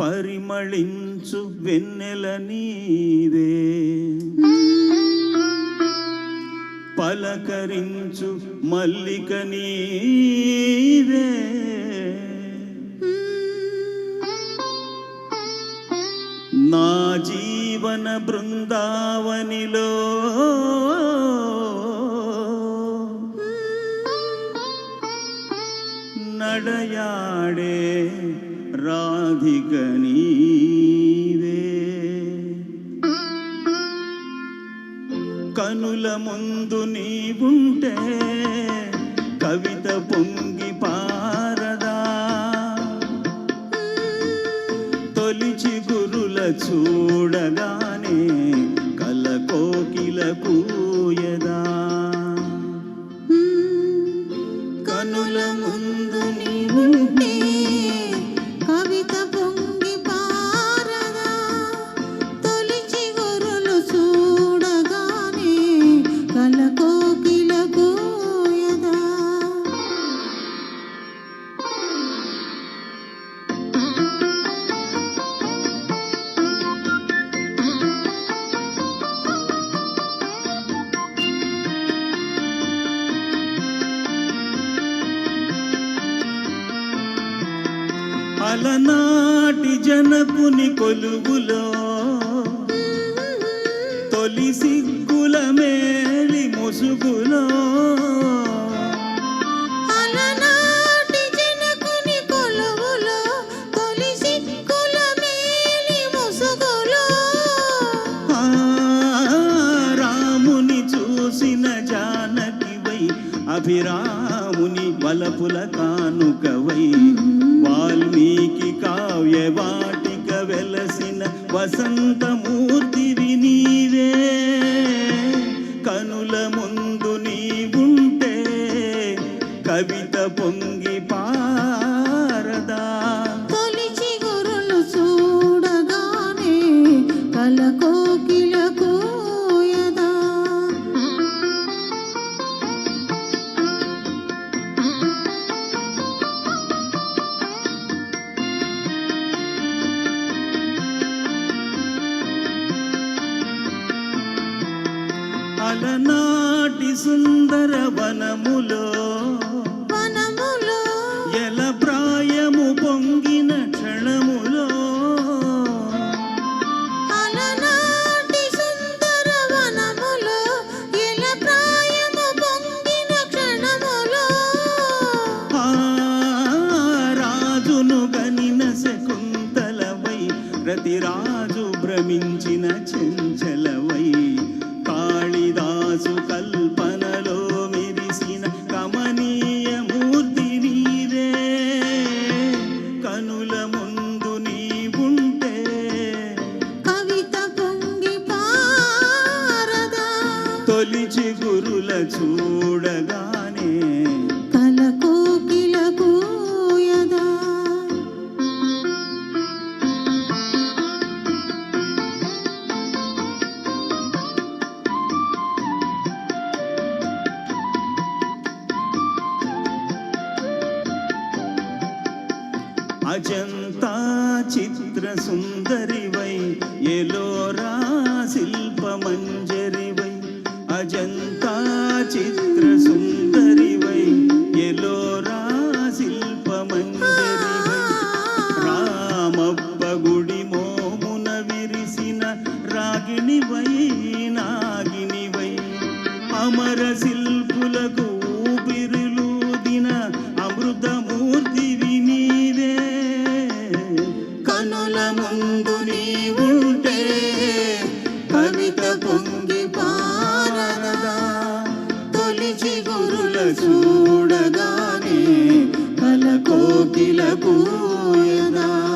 పరిమళించు వెన్నెల నీవే పలకరించు మల్లిక నీవే నా జీవన బృందావనిలో నడయాడే రాధిక నీవే కనుల ముందు నీవుంటే కవిత పొంగి పారదా. తొలిచి గురుల చూడగానే కల కోకిల కూయదా. కనుల ముందు నీవుంటే అలనాటి జనకుని కొలువులో తొలి సిగ్గుల మేలి ముసుగులో. రాముని చూసిన జానకివై ముని వలపుల కానుకవై వాల్మీకి కావ్య వాటిక వెలసిన వసంతమూర్తివి నీవే అలనాటి సుందర వనములో వనములో ఎల ప్రాయము పొంగిన క్షణములో అలనాటి సుందర వనములో ఎల ప్రాయము పొంగిన క్షణములో ఆ రాజును గనిన శకుంతలవై రతిరాజు భ్రమించిన చెంచలవై అజంతా చిత్ర సుందరివై ఎలోరా శిల్ప మంజరివై అజంతా చిత్ర పొంగి పారదా. తొలిచి గురుల చూడగానే కల కోకిల కూయదా.